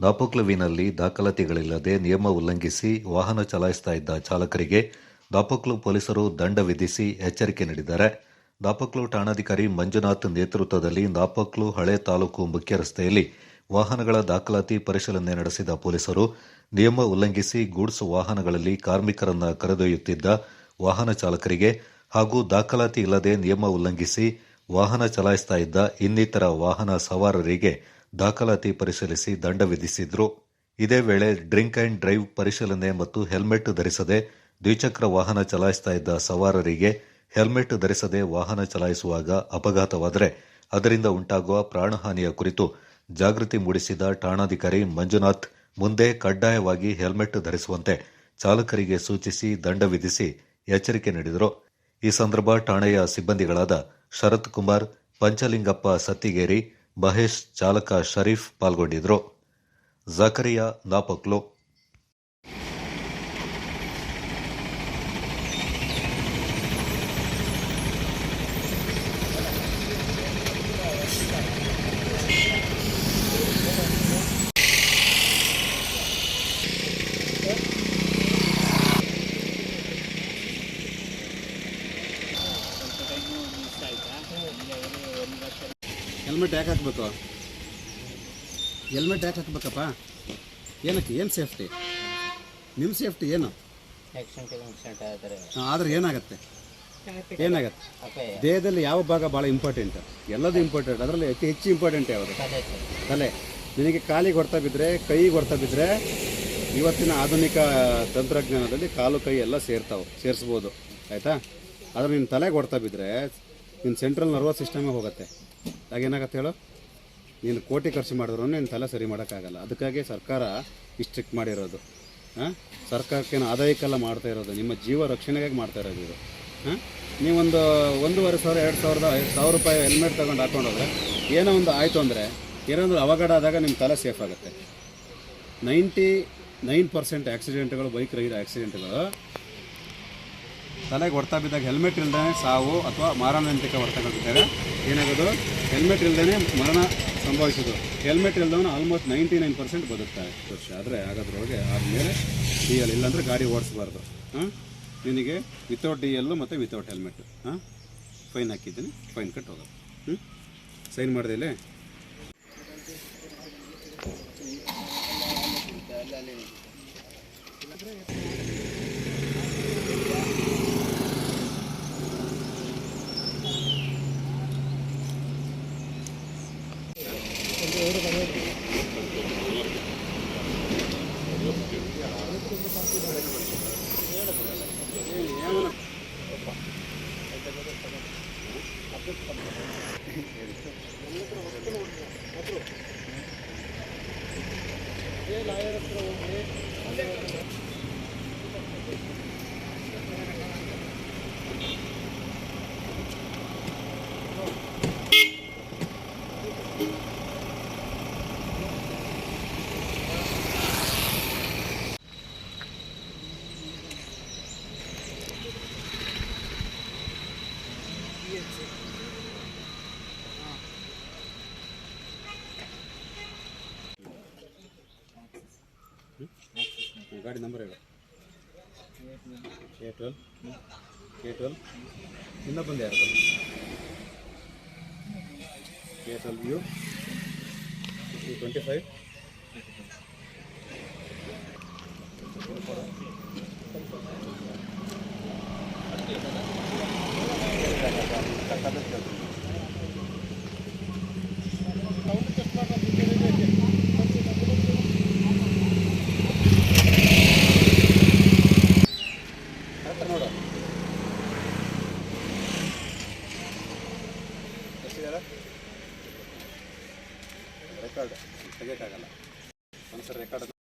ದಾಪಕ್ಲುವಿನಲ್ಲಿ ದಾಖಲಾತಿಗಳಿಲ್ಲದೆ ನಿಯಮ ಉಲ್ಲಂಘಿಸಿ ವಾಹನ ಚಲಾಯಿಸ್ತಾ ಇದ್ದ ಚಾಲಕರಿಗೆ ದಾಪೋಕ್ಲು ಪೊಲೀಸರು ದಂಡ ವಿಧಿಸಿ ಎಚ್ಚರಿಕೆ ನೀಡಿದ್ದಾರೆ. ದಾಪಕ್ಲು ಠಾಣಾಧಿಕಾರಿ ಮಂಜುನಾಥ್ ನೇತೃತ್ವದಲ್ಲಿ ದಾಪಕ್ಲು ಹಳೆ ತಾಲೂಕು ಮುಖ್ಯ ರಸ್ತೆಯಲ್ಲಿ ವಾಹನಗಳ ದಾಖಲಾತಿ ಪರಿಶೀಲನೆ ನಡೆಸಿದ ಪೊಲೀಸರು, ನಿಯಮ ಉಲ್ಲಂಘಿಸಿ ಗೂಡ್ಸ್ ವಾಹನಗಳಲ್ಲಿ ಕಾರ್ಮಿಕರನ್ನ ಕರೆದೊಯ್ಯುತ್ತಿದ್ದ ವಾಹನ ಚಾಲಕರಿಗೆ ಹಾಗೂ ದಾಖಲಾತಿ ಇಲ್ಲದೆ ನಿಯಮ ಉಲ್ಲಂಘಿಸಿ ವಾಹನ ಚಲಾಯಿಸ್ತಾ ಇದ್ದ ಇನ್ನಿತರ ವಾಹನ ಸವಾರರಿಗೆ ದಾಖಲಾತಿ ಪರಿಶೀಲಿಸಿ ದಂಡ ವಿಧಿಸಿದ್ರು. ಇದೇ ವೇಳೆ ಡ್ರಿಂಕ್ ಅಂಡ್ ಡ್ರೈವ್ ಪರಿಶೀಲನೆ ಮತ್ತು ಹೆಲ್ಮೆಟ್ ಧರಿಸದೆ ದ್ವಿಚಕ್ರ ವಾಹನ ಚಲಾಯಿಸ್ತಾ ಇದ್ದ ಸವಾರರಿಗೆ ಹೆಲ್ಮೆಟ್ ಧರಿಸದೆ ವಾಹನ ಚಲಾಯಿಸುವಾಗ ಅಪಘಾತವಾದರೆ ಅದರಿಂದ ಉಂಟಾಗುವ ಪ್ರಾಣಹಾನಿಯ ಕುರಿತು ಜಾಗೃತಿ ಮೂಡಿಸಿದ ಠಾಣಾಧಿಕಾರಿ ಮಂಜುನಾಥ್ ಮುಂದೆ ಕಡ್ಡಾಯವಾಗಿ ಹೆಲ್ಮೆಟ್ ಧರಿಸುವಂತೆ ಚಾಲಕರಿಗೆ ಸೂಚಿಸಿ ದಂಡ ವಿಧಿಸಿ ಎಚ್ಚರಿಕೆ ನೀಡಿದರು. ಈ ಸಂದರ್ಭ ಠಾಣೆಯ ಸಿಬ್ಬಂದಿಗಳಾದ ಶರತ್ ಕುಮಾರ್ ಪಂಚಲಿಂಗಪ್ಪ ಸತ್ತಿಗೇರಿ ಮಹೇಶ್ ಚಾಲಕ ಶರೀಫ್ ಪಾಲ್ಗೊಂಡಿದ್ದರು ಜಕರಿಯಾ ನಾಪಕ್ಲು ಹೆಲ್ಮೆಟ್ ಯಾಕೆ ಹಾಕ್ಬೇಕು? ಹೆಲ್ಮೆಟ್ ಯಾಕೆ ಹಾಕ್ಬೇಕಪ್ಪ? ಏನಕ್ಕೆ? ಏನು ಸೇಫ್ಟಿ ನಿಮ್ಮ ಸೇಫ್ಟಿ ಏನು? ಆದರೆ ಏನಾಗುತ್ತೆ? ಏನಾಗುತ್ತೆ? ದೇಹದಲ್ಲಿ ಯಾವ ಭಾಗ ಭಾಳ ಇಂಪಾರ್ಟೆಂಟ್ ಎಲ್ಲದೂ ಇಂಪಾರ್ಟೆಂಟ್ ಅದರಲ್ಲಿ ಅತಿ ಹೆಚ್ಚು ಇಂಪಾರ್ಟೆಂಟ್ ಯಾವುದು? ತಲೆ. ನಿನಗೆ ಕಾಲಿಗೆ ಹೊಡ್ತಾ ಬಿದ್ದರೆ ಕೈಗೆ ಹೊಡ್ತಾ ಬಿದ್ದರೆ ಇವತ್ತಿನ ಆಧುನಿಕ ತಂತ್ರಜ್ಞಾನದಲ್ಲಿ ಕಾಲು ಕೈ ಎಲ್ಲ ಸೇರ್ತಾವೆ ಸೇರಿಸ್ಬೋದು. ಆಯಿತಾ? ಆದರೆ ನಿನ್ನ ತಲೆಗೆ ಹೊಡ್ತಾ ಬಿದ್ದರೆ ನಿನ್ನ ಸೆಂಟ್ರಲ್ ನರ್ವಸ್ ಸಿಸ್ಟಮೇ ಹೋಗುತ್ತೆ. ಆಗೇನಾಗತ್ತೆ ಹೇಳು? ನೀನು ಕೋಟಿ ಖರ್ಚು ಮಾಡಿದ್ರು ನೀನು ತಲೆ ಸರಿ ಮಾಡೋಕ್ಕಾಗಲ್ಲ. ಅದಕ್ಕಾಗಿ ಸರ್ಕಾರ ಇಷ್ಟು ಮಾಡಿರೋದು. ಹಾಂ? ಸರ್ಕಾರಕ್ಕೇನು ಆದಾಯಕ್ಕೆಲ್ಲ ಮಾಡ್ತಾ ಇರೋದು. ನಿಮ್ಮ ಜೀವ ರಕ್ಷಣೆಗಾಗಿ ಮಾಡ್ತಾ ಇರೋದು ಇದು. ಹಾಂ? ನೀವೊಂದು ಒಂದೂವರೆ ಸಾವಿರ, ಎರಡು ಸಾವಿರದ ಸಾವಿರ ರೂಪಾಯಿ ಹೆಲ್ಮೆಟ್ ತೊಗೊಂಡು ಹಾಕೊಂಡೋದ್ರೆ ಏನೋ ಒಂದು ಆಯಿತು ಅಂದರೆ ಏನಾದರೂ ಅವಘಡ ಆದಾಗ ನಿಮ್ಮ ತಲೆ ಸೇಫ್ ಆಗುತ್ತೆ. ನೈಂಟಿ ನೈನ್ ಪರ್ಸೆಂಟ್ ಆಕ್ಸಿಡೆಂಟ್ಗಳು ಬೈಕ್ ರೈಡ್ ಆಕ್ಸಿಡೆಂಟ್ಗಳು ತಲೆಗೆ ಹೊಡ್ತಾ ಬಿದ್ದಾಗ ಹೆಲ್ಮೆಟ್ ಇಲ್ಲದೆ ಸಾವು ಅಥವಾ ಮಾರಣಾಂತಿಕ ಹೊಡೆತಗಳಿದ್ದಾಗ ಏನಾಗೋದು? ಹೆಲ್ಮೆಟ್ ಇಲ್ಲದೇ ಮರಣ ಸಂಭವಿಸೋದು ಹೆಲ್ಮೆಟ್ ಇಲ್ದವನು ಆಲ್ಮೋಸ್ಟ್ ನೈಂಟಿ ನೈನ್ ಪರ್ಸೆಂಟ್ ಬದುಕ್ತಾರೆ ವರ್ಷ. ಆದರೆ ಆಗೋದ್ರೊಳಗೆ ಆದಮೇಲೆ ಡಿ ಎಲ್ ಇಲ್ಲಾಂದರೆ ಗಾಡಿ ಓಡಿಸ್ಬಾರ್ದು. ಹಾಂ? ನಿನಗೆ ವಿತೌಟ್ ಡಿ ಎಲ್ಲು ಮತ್ತು ವಿತೌಟ್ ಹೆಲ್ಮೆಟ್ ಹಾಂ? ಫೈನ್ ಹಾಕಿದ್ದೀನಿ. ಫೈನ್ ಕಟ್ ಹೋಗೋದು ಹ್ಞೂ ಸೈನ್ ಮಾಡಿದೆ 이해했지. ಗಾಡಿ ನಂಬರ್ ಹೇಳು. ಎ ಟ್ವೆಲ್ ಎ ಟ್ವೆಲ್ ಇನ್ನೊಬ್ಬಂದು ಯಾರು? A twelve U twenty five record ತೆಗಿಯೋಕ್ಕಾಗಲ್ಲ ಒಂದ್ಸರಿ ರೆಕಾರ್ಡ್